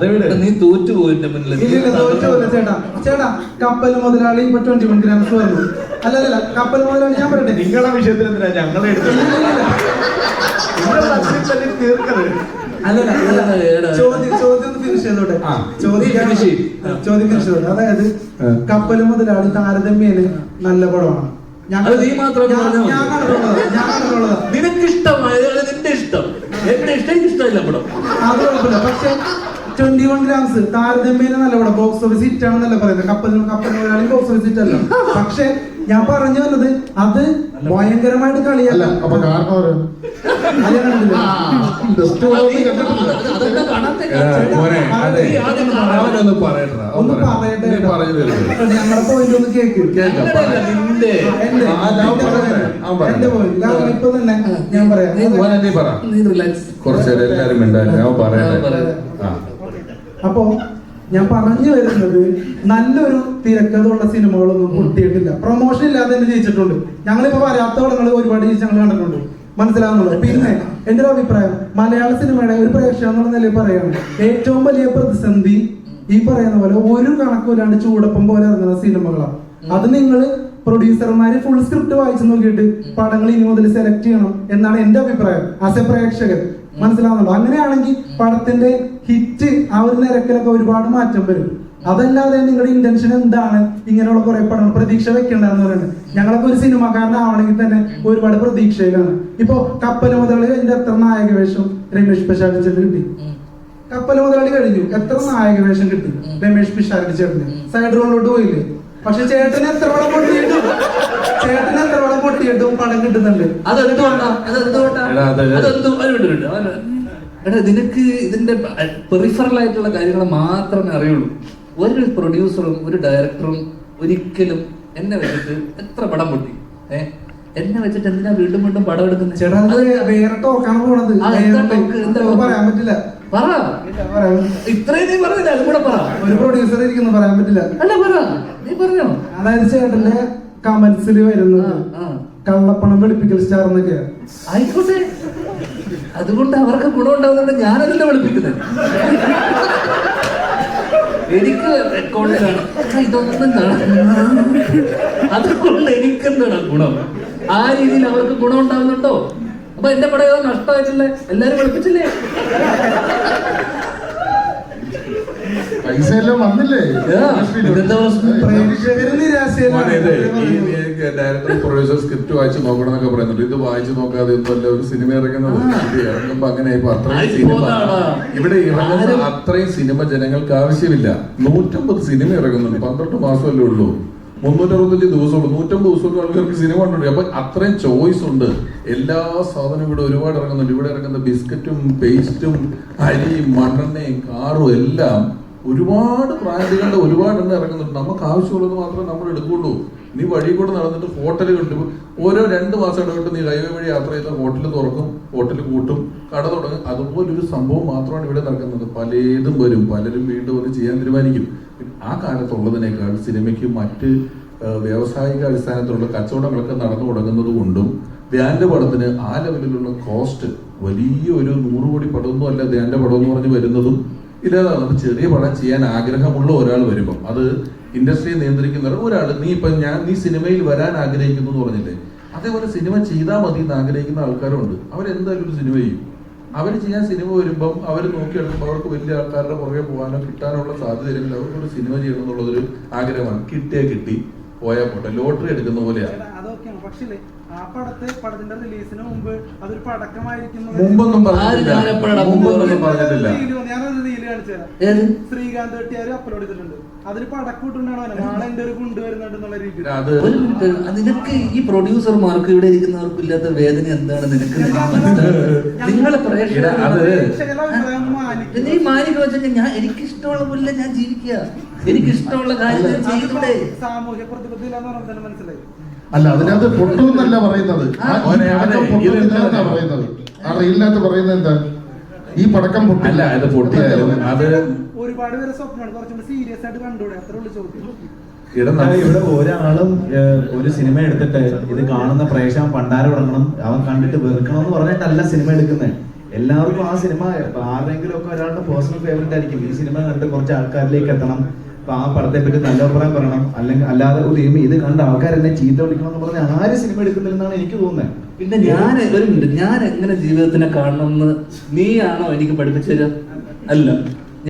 അതെവിടെ? നീ തോറ്റു ചേട്ടാ ചേട്ടാ കപ്പൽ മുതലാളി ഇപ്പൊ ട്വന്റി വൺ ഗ്രാംസ് പറഞ്ഞു അല്ല അല്ല, കപ്പൽ മുതലാളി ഞാൻ പറയട്ടെ? നിങ്ങളുടെ വിഷയത്തിൽ എന്തിനാ ഞങ്ങളെ ഫിനിഷ് ചെയ്തോട്ടെ? അതായത്. കപ്പൽ മുതലാളി താരതമ്യേന നല്ല പടമാണ്. അത് നീ മാത്രം ഞാൻ- പറഞ്ഞാൽ മതി. ഞാൻ കണ്ടിട്ടുള്ളതാ ഞാൻ കണ്ടിട്ടുള്ളതാ നിനക്ക് ഇഷ്ടമായത് അത് നിന്റെ ഇഷ്ടം എന്റെ ഇഷ്ടം എനിക്ക് ഇഷ്ടമില്ല പടം അത് കുഴപ്പമില്ല പക്ഷെ ട്വന്റി വൺ ഗ്രാംസ് താരതമ്യേന നല്ല ഇവിടെ ബോക്സ് ഓഫീസ് ഹിറ്റ് ആണെന്നല്ല പറയുന്നത്. കപ്പൽ കപ്പൽ ബോക്സ് ഓഫീസ് ഹിറ്റ് അല്ല. പക്ഷെ ഞാൻ പറഞ്ഞു വന്നത് അത് ഭയങ്കരമായിട്ട് കളിയല്ല. അപ്പൊ കാരണം ഒന്ന് പറയട്ടെ. ഞങ്ങളുടെ പോയിന്റ് ഒന്ന് കേൾക്കാം എന്റെ ഇപ്പൊ തന്നെ ഞാൻ പറയാം. കുറച്ചേരം എല്ലാരും മിണ്ടായിരുന്നു പറയട്ടെ. അപ്പോ ഞാൻ പറഞ്ഞു വരുന്നത് നല്ലൊരു തിരക്കഥയുള്ള സിനിമകളൊന്നും പൊട്ടിയിട്ടില്ല. പ്രൊമോഷൻ ഇല്ലാതെ തന്നെ ജയിച്ചിട്ടുണ്ട്. ഞങ്ങളിപ്പോ വരാത്ത പടങ്ങൾ ഒരുപാട് ജയിച്ച് ഞങ്ങൾ കണ്ടിട്ടുണ്ട്. മനസ്സിലാവുന്നുള്ളൂ പിന്നെ എന്റെ ഒരു അഭിപ്രായം മലയാള സിനിമയുടെ ഒരു പ്രേക്ഷകൻ എന്നുള്ള നിലയിൽ പറയുകയാണ് ഏറ്റവും വലിയ പ്രതിസന്ധി ഈ പറയുന്ന പോലെ ഒരു കണക്കില്ലാണ്ട് ചൂടപ്പം പോലെ ഇറങ്ങുന്ന സിനിമകളാണ് അത് നിങ്ങൾ പ്രൊഡ്യൂസർമാര് ഫുൾ സ്ക്രിപ്റ്റ് വായിച്ചു നോക്കിയിട്ട് പടങ്ങൾ ഇനി മുതൽ സെലക്ട് ചെയ്യണം എന്നാണ് എന്റെ അഭിപ്രായം ആസ് എ പ്രേക്ഷകൻ. മനസ്സിലാവുന്നുണ്ടോ? അങ്ങനെയാണെങ്കിൽ പടത്തിന്റെ ഹിറ്റ് ആ ഒരു നിരക്കിലൊക്കെ ഒരുപാട് മാറ്റം വരും. അതല്ലാതെ നിങ്ങളുടെ ഇന്റൻഷൻ എന്താണ്? ഇങ്ങനെയുള്ള കുറെ പടങ്ങൾ പ്രതീക്ഷ വെക്കേണ്ടതെന്ന് പറയുന്നത്. ഞങ്ങളൊക്കെ ഒരു സിനിമാക്കാരനാവണമെങ്കിൽ തന്നെ ഒരുപാട് പ്രതീക്ഷയിലാണ്. ഇപ്പൊ കപ്പൽ മുതലാളി എന്റെ എത്ര നായക വേഷം രമേഷ് പിഷാരി ചേട്ടൻ കിട്ടി? കപ്പൽ മുതലാളി കഴിഞ്ഞു. എത്ര നായക വേഷം കിട്ടി? രമേഷ് പിഷാരി ചേട്ടന്. സൈഡ് റോളിലോട്ട് പോയില്ലേ? പക്ഷെ ചേട്ടന് എത്ര വളം പൊട്ടിയിട്ടും ചേട്ടന് എത്ര വളം പൊട്ടിയിട്ടും പണം കിട്ടുന്നുണ്ട്. അതെന്തുകൊണ്ടാ അതെന്തുകൊണ്ടാ എടാ, അത് അതെന്തു ഒരു മിനിറ്റ്, ഒരു മിനിറ്റ്. അവന് എടാ നിനക്ക് ഇതിന്റെ പെറിഫറൽ ആയിട്ടുള്ള കാര്യങ്ങൾ മാത്രമേ അറിയുള്ളൂ. ഒരു പ്രൊഡ്യൂസറും ഒരു ഡയറക്ടറും ഒരിക്കലും എന്നെ വെച്ചിട്ട് എത്ര പടം പൊട്ടി? ഏ? എന്നെ വെച്ചിട്ട് എന്തിനാ വീണ്ടും വീണ്ടും പടം എടുക്കുന്നത് ചേട്ടാ അത് വേറെ ടോക്കാണ് പോണത്. ആ, എന്താ വേറെ talk? എന്താ talk talk? പറയാൻ പറ്റില്ല. പറ. ഇത്രയും നീ പറഞ്ഞില്ല? അതും കൂടെ പറ. ഒരു പ്രൊഡ്യൂസർ ഇരിക്കുന്നു പറയാൻ പറ്റില്ല. അല്ല പറ. നീ പറഞ്ഞോ. അതായത് ചേട്ടന്റെ കമന്റ്സിൽ വരുന്നത്. കള്ളപ്പണം വെളുപ്പിക്കൽ സ്റ്റാർ എന്നൊക്കെ ആയിക്കോട്ടെ. അതുകൊണ്ട് അവർക്ക് ഗുണം ഉണ്ടാവുന്നുണ്ട് വെളുപ്പിക്കുന്നത്. എനിക്ക് അക്കൗണ്ടിലാണ് ഇതൊന്നും അതുകൊണ്ട് എനിക്കെന്താണ് ഗുണം? ആ രീതിയിൽ അവർക്ക് ഗുണം ഉണ്ടാവുന്നുണ്ടോ അപ്പൊ എന്റെ പടം ഏതോ നഷ്ടമായിട്ടില്ലേ. എല്ലാരും വിളിപ്പിച്ചില്ലേ? പൈസ എല്ലാം വന്നില്ലേ? ഡയറക്ടർ പ്രൊഡ്യൂസർ സ്ക്രിപ്റ്റ് വായിച്ച് നോക്കണം എന്നൊക്കെ പറയുന്നുണ്ട്. ഇത് വായിച്ച് നോക്കാതെ ഒന്നുമല്ല ഒരു സിനിമ ഇറങ്ങുന്നത്. ഇറങ്ങുമ്പോ അങ്ങനെ ഇപ്പൊ അത്രയും സിനിമ ഇവിടെ ഇറങ്ങുന്ന അത്രയും സിനിമ ജനങ്ങൾക്ക് ആവശ്യമില്ല. നൂറ്റമ്പത് സിനിമ ഇറങ്ങുന്നുണ്ട്. പന്ത്രണ്ട് മാസമല്ലേ ഉള്ളൂ. മുന്നൂറ്ററുപത്തഞ്ച് ദിവസമുള്ളൂ. നൂറ്റമ്പത് ദിവസമൊക്കെ ആൾക്കാർക്ക് സിനിമ കണ്ടുണ്ട് അപ്പൊ അത്രയും ചോയ്സ് ഉണ്ട്. എല്ലാ സാധനവും ഇവിടെ ഒരുപാട് ഇറങ്ങുന്നുണ്ട്. ഇവിടെ ഇറങ്ങുന്ന ബിസ്ക്കറ്റും പേസ്റ്റും അരിയും മണ്ണെണ്ണയും കാറും എല്ലാം ഒരുപാട് ബ്രാൻഡുകളുടെ ഒരുപാട് എണ്ണം ഇറങ്ങുന്നുണ്ട്. നമുക്ക് ആവശ്യമുള്ളത് മാത്രമേ നമ്മൾ എടുക്കുള്ളൂ. നീ വഴി കൂടെ നടന്നിട്ട് ഹോട്ടലുകളുണ്ട് കിട്ടും ഓരോ രണ്ട് മാസം ഇടവിട്ട് നീ ഹൈവേ വഴി യാത്ര ചെയ്ത ഹോട്ടൽ തുറക്കും ഹോട്ടൽ കൂട്ടും കട തുടങ്ങും. അതുപോലൊരു സംഭവം മാത്രമാണ് ഇവിടെ നടക്കുന്നത്. പലതും വരും. പലരും വീണ്ടും അത് ചെയ്യാൻ തീരുമാനിക്കും. ആ കാലത്തുള്ളതിനേക്കാൾ സിനിമയ്ക്ക് മറ്റ് വ്യാവസായിക അടിസ്ഥാനത്തിലുള്ള കച്ചവടങ്ങളൊക്കെ നടന്നു തുടങ്ങുന്നത് കൊണ്ടും ധ്യാന്റെ പടത്തിന് ആ ലെവലിലുള്ള കോസ്റ്റ് വലിയ ഒരു നൂറ് കോടി പടമൊന്നും അല്ല ധ്യാന്റെ പടം എന്ന് പറഞ്ഞ് വരുന്നതും ഇല്ലാതാണ് അപ്പൊ ചെറിയ പടം ചെയ്യാൻ ആഗ്രഹമുള്ള ഒരാൾ വരുമ്പം അത് ഇൻഡസ്ട്രിയെ നിയന്ത്രിക്കുന്ന ഒരാൾ നീ ഇപ്പൊ ഞാൻ നീ സിനിമയിൽ വരാൻ ആഗ്രഹിക്കുന്നു എന്ന് പറഞ്ഞില്ലേ? അതേപോലെ സിനിമ ചെയ്താൽ മതി എന്ന് ആഗ്രഹിക്കുന്ന ആൾക്കാരുണ്ട്. അവരെന്തായാലും ഒരു സിനിമ ചെയ്യും. അവർ ചെയ്യാൻ സിനിമ വരുമ്പം അവർ നോക്കിയെടുക്കുമ്പോൾ അവർക്ക് വലിയ ആൾക്കാരുടെ പുറകെ പോകാനോ കിട്ടാനുള്ള സാധ്യതയില്ലെങ്കിൽ അവർക്കൊരു സിനിമ ചെയ്യണം എന്നുള്ളതൊരു ആഗ്രഹമാണ്. കിട്ടിയേ കിട്ടി. പോയാൽ പോട്ടെ. ലോട്ടറി എടുക്കുന്ന പോലെയാണ് അതൊക്കെയാണ്. പക്ഷേ ആ പടത്തെ പടത്തിന്റെ റിലീസിന് മുമ്പ് അതൊരു പടക്കമായിരിക്കും മുമ്പൊന്നും പറഞ്ഞിട്ടില്ല. മുമ്പൊന്നും പറഞ്ഞിട്ടില്ല. ശ്രീകാന്ത് വെട്ടിയാര് അപ്ലോഡ് ചെയ്തിട്ടുണ്ട്. നാളെ എന്റെ ഒരു വരുന്നുണ്ട് എന്നുള്ള രീതിയിൽ. നിനക്ക് ഈ പ്രൊഡ്യൂസർമാർക്ക് ഇവിടെ ഇരിക്കുന്നവർക്ക് ഇല്ലാത്ത വേദന എന്താണ്? നിനക്ക് നിങ്ങളെ നീ മാനിക്കോച്ച ഞാൻ എനിക്ക് ഇഷ്ടമുള്ള പോലെ ഞാൻ ജീവിക്കുക. എനിക്ക് ഇഷ്ടമുള്ള കാര്യങ്ങൾ ചെയ്തൂടെ സാമൂഹ്യ പ്രതിബദ്ധത മനസ്സിലായി. അല്ല അതിനകത്ത് പൊട്ടുമെന്നല്ല പറയുന്നത്. അതെ, പറയുന്നത്. ആ റീലിനകത്ത് പറയുന്നത് എന്താ? ഈ പടക്കം പൊട്ടില്ല. ഇത് പൊട്ടിയാലും അത് ഒരുപാട് പേരെ സ്വപ്നമാണ്. കുറച്ചുകൂടി സീരിയസ് ആയിട്ട് കണ്ടൂടെ അത്ര ഉള്ളു ചോദ്യം. ഇവിടെ ഒരാളും ഒരു സിനിമ എടുത്തിട്ട് ഇത് കാണുന്ന പ്രേക്ഷകൻ പണ്ടാരം ഇറങ്ങണം അവൻ കണ്ടിട്ട് വെറുക്കണം എന്ന് പറഞ്ഞിട്ടല്ല സിനിമ എടുക്കുന്നത് എല്ലാവർക്കും ആ സിനിമ ആരെങ്കിലും ആരുടെങ്കിലും ഒക്കെ ഒരാളുടെ പേഴ്സണൽ ഫേവറേറ്റ് ആയിരിക്കും. ഈ സിനിമ കണ്ട് കുറച്ച് ആൾക്കാരിലേക്ക് എത്തണം. അപ്പൊ ആ പടത്തെ പറ്റി നല്ല അഭിപ്രായം പറയണം. അല്ലെങ്കിൽ അല്ലാതെ ഒരു ഇത് കണ്ട ആൾക്കാർ എന്നെ ചീത്ത വിളിക്കണം എന്ന് പറഞ്ഞാൽ ആര് സിനിമ എടുക്കുന്നില്ലെന്നാണ് എനിക്ക് തോന്നുന്നത്. പിന്നെ ഞാൻ ഒരു മിനിറ്റ് ഞാൻ എങ്ങനെ ജീവിതത്തിനെ കാണണമെന്ന് നീയാണോ എനിക്ക് പഠിപ്പിച്ചു തരിക അല്ല.